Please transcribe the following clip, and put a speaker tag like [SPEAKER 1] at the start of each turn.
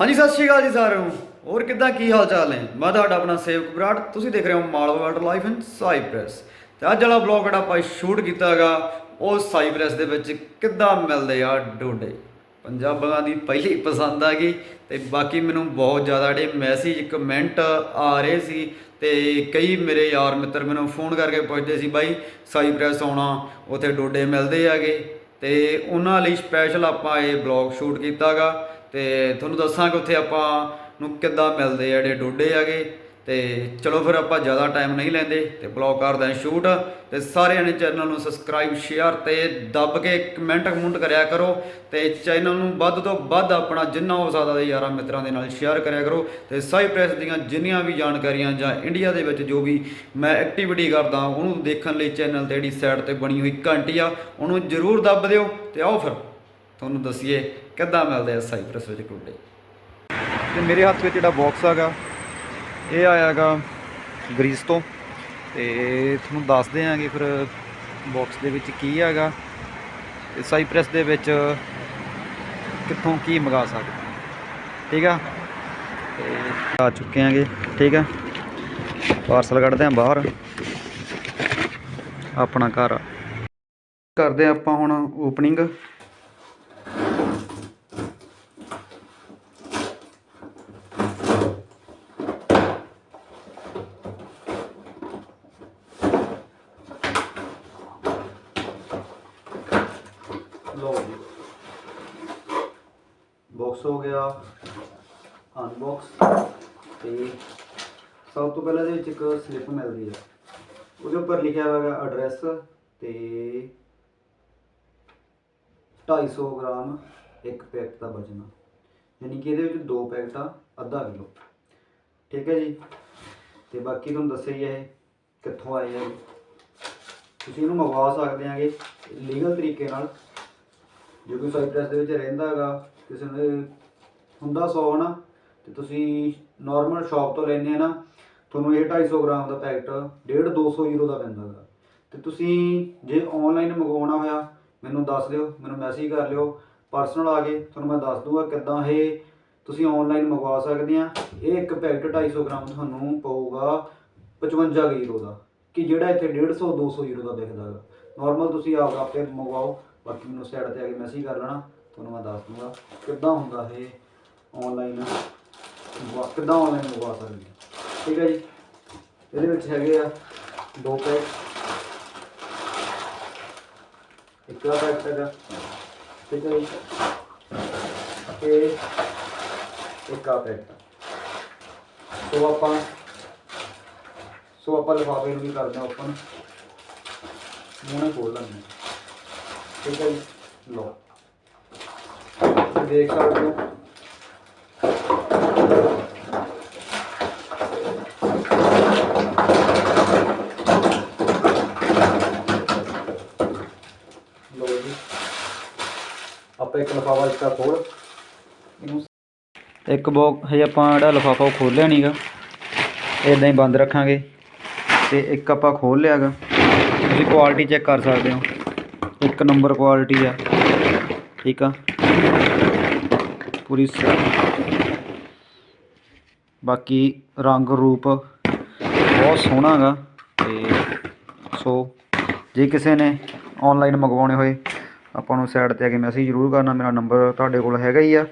[SPEAKER 1] ਹਾਂਜੀ, ਸਤਿ ਸ਼੍ਰੀ ਅਕਾਲ ਜੀ ਸਾਰਿਆਂ ਨੂੰ। ਹੋਰ ਕਿੱਦਾਂ, ਕੀ ਹਾਲ ਚਾਲ ਨੇ? ਮੈਂ ਤੁਹਾਡਾ ਆਪਣਾ ਸੇਵਕ ਬਰਾੜ ਤੁਸੀਂ ਦੇਖ ਰਹੇ ਹੋ Malwa water life in Cyprus. ਤੇ ਅੱਜ ਵਾਲਾ ਬਲੌਗ ਜਿਹੜਾ ਆਪਾਂ ਸ਼ੂਟ ਕੀਤਾ ਹੈਗਾ, ਉਹ ਸਾਈਪ੍ਰੈਸ ਦੇ ਵਿੱਚ ਕਿੱਦਾਂ ਮਿਲਦੇ ਆ ਡੋਡੇ? ਪੰਜਾਬੀਆਂ ਦੀ ਪਹਿਲੀ ਪਸੰਦ ਆ ਗਈ। ਤੇ ਬਾਕੀ ਮੈਨੂੰ ਬਹੁਤ ਜ਼ਿਆਦਾ ਜਿਹੜੇ ਮੈਸੇਜ ਕਮੈਂਟ ਆ ਰਹੇ ਸੀ। ਤੇ ਕਈ ਮੇਰੇ ਯਾਰ ਮਿੱਤਰ ਮੈਨੂੰ ਫੋਨ ਕਰਕੇ ਪੁੱਛਦੇ ਸੀ, ਬਾਈ, ਸਾਈਪ੍ਰੈਸ ਆਉਣਾ, ਉੱਥੇ ਡੋਡੇ ਮਿਲਦੇ ਹੈਗੇ। ਤੇ ਉਹਨਾਂ ਲਈ ਸਪੈਸ਼ਲ ਆਪਾਂ ਇਹ ਬਲੌਗ ਸ਼ੂਟ ਕੀਤਾਗਾ ਤੇ ਤੁਹਾਨੂੰ ਦੱਸਾਂਗੇ ਉੱਥੇ ਆਪਾਂ ਨੂੰ ਕਿੱਦਾਂ ਮਿਲਦੇ ਆ, ਜਿਹੜੇ ਡੋਡੇ ਹੈਗੇ। ਤੇ ਚਲੋ ਫਿਰ ਆਪਾਂ ਜ਼ਿਆਦਾ ਟਾਈਮ ਨਹੀਂ ਲੈਂਦੇ, ਤੇ ਬਲੌਗ ਕਰਦੇ ਹਾਂ ਸ਼ੂਟ ਤੇ ਸਾਰਿਆਂ ਨੇ ਚੈਨਲ ਨੂੰ ਸਬਸਕ੍ਰਾਈਬ ਸ਼ੇਅਰ ਤੇ ਦੱਬ ਕੇ ਕਮੈਂਟ ਕਮੈਂਟ ਕਰਿਆ ਕਰੋ। ਤੇ ਚੈਨਲ ਨੂੰ ਵੱਧ ਤੋਂ ਵੱਧ ਆਪਣਾ ਜਿੰਨਾ ਹੋ ਸਕਦਾ ਦੇ ਯਾਰਾਂ ਮਿੱਤਰਾਂ ਦੇ ਨਾਲ ਸ਼ੇਅਰ ਕਰਿਆ ਕਰੋ। ਤੇ ਸਾਈਪ੍ਰੈਸ ਦੀਆਂ ਜਿੰਨੀਆਂ ਵੀ ਜਾਣਕਾਰੀਆਂ ਜਾਂ ਇੰਡੀਆ ਦੇ ਵਿੱਚ ਜੋ ਵੀ ਮੈਂ ਐਕਟੀਵਿਟੀ ਕਰਦਾ, ਉਹਨੂੰ ਦੇਖਣ ਲਈ ਚੈਨਲ ਤੇ ਜਿਹੜੀ ਸਾਈਡ ਤੇ ਬਣੀ ਹੋਈ ਘੰਟੀ ਆ, ਉਹਨੂੰ ਜਰੂਰ ਦੱਬ ਦਿਓ। ਤੇ ਆਓ ਫਿਰ। ਤੁਹਾਨੂੰ ਦੱਸੀਏ ਕਿੱਦਾਂ ਮਿਲਦੇ ਆ ਸਾਈਪ੍ਰੈਸ ਵਿੱਚ ਟੁੱਡੇ ਤੇ ਮੇਰੇ ਹੱਥ ਵਿੱਚ ਜਿਹੜਾ ਬਾਕਸ ਹੈਗਾ, ਇਹ ਆਇਆ ਹੈਗਾ ਗ੍ਰੀਸ ਤੋਂ। ਤੇ ਤੁਹਾਨੂੰ ਦੱਸਦੇ ਆਂਗੇ ਫਿਰ ਬਾਕਸ ਦੇ ਵਿੱਚ ਕੀ ਹੈਗਾ ਤੇ ਸਾਈਪ੍ਰੈਸ ਦੇ ਵਿੱਚ ਕਿੱਥੋਂ ਕੀ ਮੰਗਾ ਸਕਦੇ ਠੀਕ ਆ? ਤੇ ਆ ਚੁੱਕੇ ਆਂਗੇ, ਠੀਕ ਆ? ਪਾਰਸਲ ਕੱਢਦੇ ਆਂ ਬਾਹਰ। ਆਪਣਾ ਘਰ ਕਰਦੇ ਆਂ ਆਪਾਂ ਹੁਣ ਓਪਨਿੰਗ ਲਓ ਜੀ। ਬਾਕਸ ਹੋ ਗਿਆ। ਅਨਬਾਕਸ ਤੇ ਸਭ ਤੋਂ ਪਹਿਲਾਂ ਇਹਦੇ ਵਿੱਚ ਇੱਕ ਸਲਿੱਪ ਮਿਲਦੀ ਹੈ। ਉਹਦੇ ਉੱਪਰ ਲਿਖਿਆ ਹੋਇਆ ਹੈ ਐਡਰੈਸ ਤੇ 250 ਗ੍ਰਾਮ ਇੱਕ ਪੈਕਟ ਦਾ ਵਜਨ। ਯਾਨੀ ਕਿ ਇਹਦੇ ਵਿੱਚ ਦੋ ਪੈਕਟਾਂ ਅੱਧਾ ਕਿਲੋ। ਠੀਕ ਹੈ ਜੀ। ਤੇ ਬਾਕੀ ਤੁਹਾਨੂੰ ਦੱਸਿਆ ਹੀ ਹੈ ਇਹ ਕਿੱਥੋਂ ਆਏ ਆ। ਤੁਸੀਂ ਇਹਨੂੰ ਮੰਗਵਾ ਸਕਦੇ ਆਂਗੇ। ਲੀਗਲ ਤਰੀਕੇ ਨਾਲ ਜੇ ਕੋਈ ਸਾਈਪ੍ਰੈਸ ਦੇ ਵਿੱਚ ਰਹਿੰਦਾ ਹੈਗਾ, ਕਿਸੇ ਨੇ ਹੁੰਦਾ 100 ਨਾ ਤੇ ਤੁਸੀਂ ਨਾਰਮਲ ਸ਼ਾਪ ਤੋਂ ਲੈਂਦੇ ਆ ਨਾ, ਤੁਹਾਨੂੰ ਇਹ 250 ਗ੍ਰਾਮ ਦਾ ਪੈਕਟ 1.5 200 ਯੂਰੋ ਦਾ ਪੈਂਦਾ ਹੈਗਾ। ਤੇ ਤੁਸੀਂ ਜੇ ਆਨਲਾਈਨ ਮੰਗਵਾਉਣਾ ਹੋਇਆ, ਮੈਨੂੰ ਦੱਸ ਦਿਓ, ਮੈਨੂੰ ਮੈਸੇਜ ਕਰ ਲਿਓ ਪਰਸਨਲ ਆ ਕੇ ਤੁਹਾਨੂੰ ਮੈਂ ਦੱਸ ਦੂੰਗਾ ਕਿੱਦਾਂ ਇਹ ਤੁਸੀਂ ਆਨਲਾਈਨ ਮੰਗਵਾ ਸਕਦੇ ਆ। ਇਹ ਇੱਕ ਪੈਕਟ 250 ਗ੍ਰਾਮ ਤੁਹਾਨੂੰ ਪਊਗਾ 55 ਕੁ ਯੂਰੋ ਦਾ, ਕਿ ਜਿਹੜਾ ਇੱਥੇ 150 200 ਯੂਰੋ ਦਾ ਵਿਕਦਾ ਹੈਗਾ। ਨਾਰਮਲ ਤੁਸੀਂ ਆਪ ਆਪੇ ਮੰਗਵਾਓ ਬਾਕੀ ਮੈਨੂੰ ਸਾਈਡ ਤੇ ਆ ਕੇ ਮੈਸੇਜ ਕਰ ਲੈਣਾ, ਤੁਹਾਨੂੰ ਮੈਂ ਦੱਸ ਦੂੰਗਾ ਕਿੱਦਾਂ ਹੁੰਦਾ ਇਹ ਆਨਲਾਈਨ ਕਿੱਦਾਂ ਆਨਲਾਈਨ ਮੰਗਵਾ ਸਕਦੇ ਠੀਕ ਹੈ ਜੀ? ਇਹਦੇ ਵਿੱਚ ਹੈਗੇ ਆ ਦੋ ਪੈਕ ਇੱਕ ਦਾ ਪੈਕ ਹੈਗਾ। ਠੀਕ ਹੈ ਜੀ? ਤੇ ਇੱਕ ਆ ਪੈਕ ਸੋ ਆਪਾਂ ਸੋ ਆਪਾਂ ਲਿਫਾਫੇ ਨੂੰ ਵੀ ਕਰਦੇ ਹਾਂ ਓਪਨ ਮੂੰਹ ਨਾਲ ਖੋਲ ਲੈਂਦੇ ਹਾਂ। ਠੀਕ ਹੈ ਜੀ। ਲਓ। ਦੇਖ ਸਕਦੇ ਹੋ। ਲਓ ਜੀ। ਆਪਾਂ ਇੱਕ ਲਿਫਾਫਾ ਇਸਦਾ ਖੋਲ। ਇਹਨੂੰ ਇੱਕ ਬੋਕ ਹਜੇ ਆਪਾਂ ਜਿਹੜਾ ਲਿਫਾਫਾ ਉਹ ਖੋਲਿਆ ਨਹੀਂਗਾ ਇਦਾਂ ਹੀ ਬੰਦ ਰੱਖਾਂਗੇ। ਤੇ ਇੱਕ ਆਪਾਂ ਖੋਲ ਲਿਆਗਾ। ਤੁਸੀਂ ਕੁਆਲਿਟੀ ਚੈੱਕ ਕਰ ਸਕਦੇ ਹੋ। ਇੱਕ ਨੰਬਰ ਕੁਆਲਿਟੀ ਆ। ਠੀਕ ਆ? ਪੂਰੀ ਬਾਕੀ ਰੰਗ ਰੂਪ ਬਹੁਤ ਸੋਹਣਾ ਗਾ। ਤੇ ਸੋ ਜੇ ਕਿਸੇ ਨੇ ਆਨਲਾਈਨ ਮੰਗਵਾਉਣੇ ਹੋਏ, ਆਪਾਂ ਨੂੰ ਸਾਈਡ ਤੇ ਆ ਕੇ ਮੈਸੇਜ ਜ਼ਰੂਰ ਕਰਨਾ। ਮੇਰਾ ਨੰਬਰ ਤੁਹਾਡੇ ਕੋਲ ਹੈਗਾ ਹੀ ਆ।